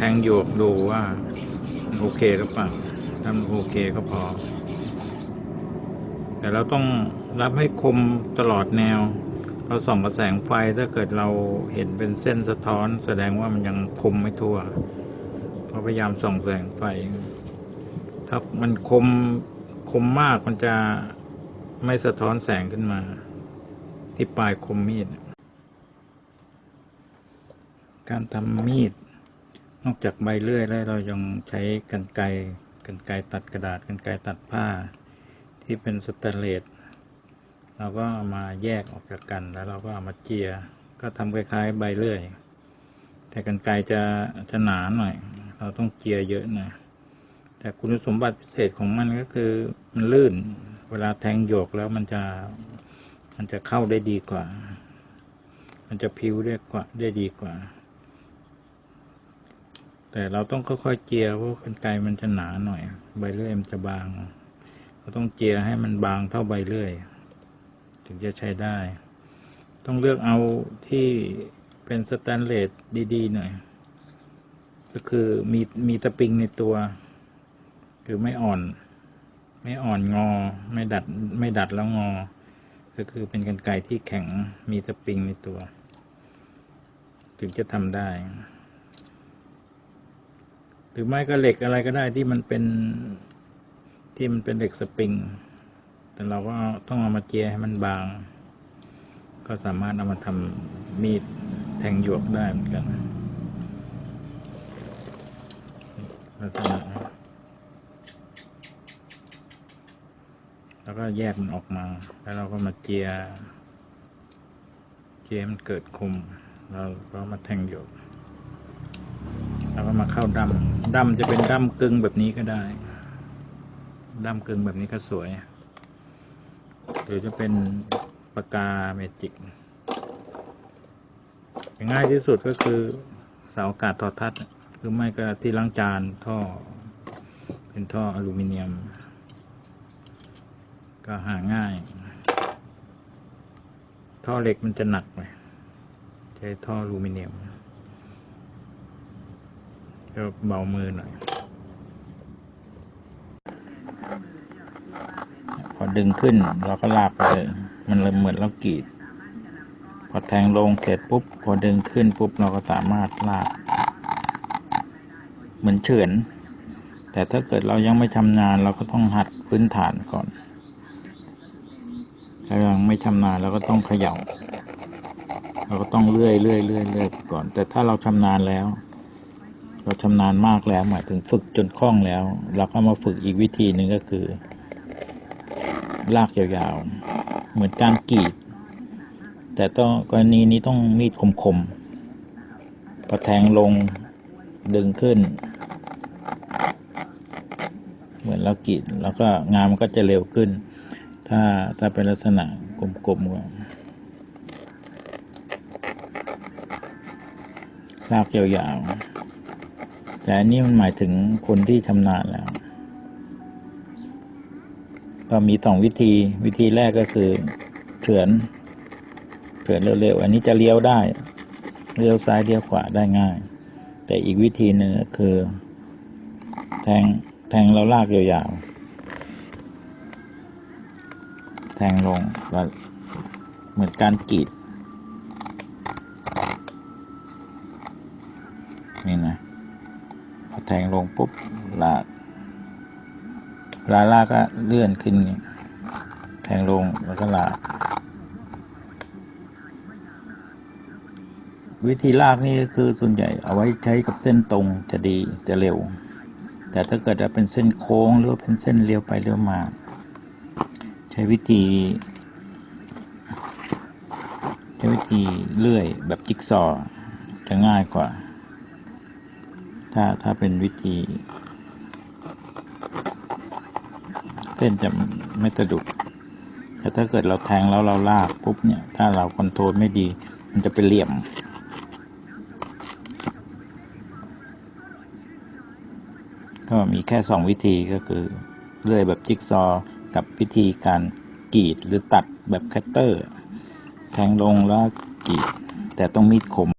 แทงหยวกดูว่า โอเคหรือเปล่าถ้ามันโอเคก็พอ แต่เราต้องรับให้คมตลอดแนว เราส่องกระแสงไฟถ้าเกิดเราเห็นเป็นเส้นสะท้อน แสดงว่ามันยังคมไม่ทั่วเราพยายามส่องแสงไฟ ถ้ามันคมคมมากมันจะไม่สะท้อนแสงขึ้นมา ที่ปลายคมมีด การทำมีด นอกจากใบเลื่อยแล้วเรายังใช้กันไกกันไกตัดกระดาษกันไกตัดผ้า ที่เป็นสแตนเลสเราก็ามาแยกออกจากกันแล้วเราก็เอามาเจียก็ทำคล้ายๆ ใบเลื่อย แต่กันไกจะจะหนาหน่อย เราต้องเจียเยอะหน่อยแต่คุณสมบัติพิเศษของมันก็คือมันลื่น เวลาแทงโยกแล้วมันจะมันจะเข้าได้ดีกว่า มันจะพิวได้กว่าได้ดีกว่า แต่เราต้องค่อยๆเจียเพราะกันไกมันจะหนาหน่อย ใบเลื่อยมันจะบาง เราต้องเจียให้มันบางเท่าใบเลื่อย ถึงจะใช้ได้ ต้องเลือกเอาที่เป็นสแตนเลสดีๆหน่อย ก็คือมีมีตะปิงในตัว คือไม่อ่อน ไม่อ่อนงอ ไม่ดัดไม่ดัดแล้วงอ ก็คือเป็นกันไกที่แข็งมีตะปิงในตัว ถึงจะทำได้ รือไม่ก็เหล็กอะไรก็ได้ที่มันเป็นที่มันเป็นเหล็กสปริง แต่เราก็ต้องเอามาเจียให้มันบาง ก็สามารถเอามาทำมีดแทงหยวกได้เหมือนกันลักษณะแล้วก็แยกมันออกมา แล้วเราก็มาเจีย เจียมันเกิดคมเราก็มาแทงหยวก แล้วก็มาเข้าดั้มดั้มจะเป็นดั้มกึ่งแบบนี้ก็ได้ดั้มกึ่งแบบนี้ก็สวย หรือจะเป็นปากกาเมจิกง่ายที่สุดก็คือเสาอากาศทอทัศน์หรือไม่ก็ที่ล้างจานท่อ เป็นท่ออลูมิเนียม ก็หาง่าย ท่อเหล็กมันจะหนักไปใช้ท่ออลูมิเนียม ก็เบามือหน่อย พอดึงขึ้นเราก็ลากไปเลย มันเลยเหมือนเรากรีด พอแทงลงเสร็จปุ๊บ พอดึงขึ้นปุ๊บเราก็สามารถลาก เหมือนเฉือน แต่ถ้าเกิดเรายังไม่ชำนาญเราก็ต้องหัดพื้นฐานก่อน ถ้ายังไม่ชำนาญเราก็ต้องเขย่าเราก็ต้องเลื่อยเลื่อยเลื่อยเลื่อยก่อน แต่ถ้าเราชำนาญแล้ว เราชำนาญมากแล้วหมายถึงฝึกจนคล่องแล้ว เราก็มาฝึกอีกวิธีหนึ่งก็คือ ลากยาวๆ เหมือนการกรีด แต่ต้องกรณีนี้ต้องมีดคมๆพอแทงลงดึงขึ้น เหมือนเรากรีดแล้วก็งานมันก็จะเร็วขึ้น ถ้าถ้าเป็นลักษณะกลมๆก็ลากยาวๆ แต่อันนี้มันหมายถึงคนที่ชำนาญแล้ว ก็มีสองวิธี วิธีแรกก็คือเฉือนเฉือนเร็วๆ อันนี้จะเลี้ยวได้ เลี้ยวซ้ายเลี้ยวขวาได้ง่าย แต่อีกวิธีหนึ่งก็คือ แทงแทงเราลากยาวๆ แทงลงเหมือนการกรีดนี่นะ แทงลงปุ๊บลากลาลากก็เลื่อนขึ้นแทงลงแล้วก็ลาก วิธีลากนี่ก็คือส่วนใหญ่เอาไว้ใช้กับเส้นตรงจะดีจะเร็ว แต่ถ้าเกิดจะเป็นเส้นโค้งหรือว่าเป็นเส้นเลี้ยวไปเลี้ยวมา ใช้วิธีใช้วิธีเลื่อยแบบจิ๊กซอว์จะง่ายกว่า ถ้าถ้าเป็นวิธี เส้นจะไม่สะดุดแต่ถ้าเกิดเราแทงแล้วเราลากปุ๊บเนี่ย ถ้าเราคอนโทรลไม่ดี มันจะเป็นเหลี่ยม ก็มีแค่สองวิธีก็คือ เลื่อยแบบจิ๊กซอว์กับวิธีการกรีดหรือตัดแบบคัตเตอร์ แทงลงแล้วกรีด แต่ต้องมีดคม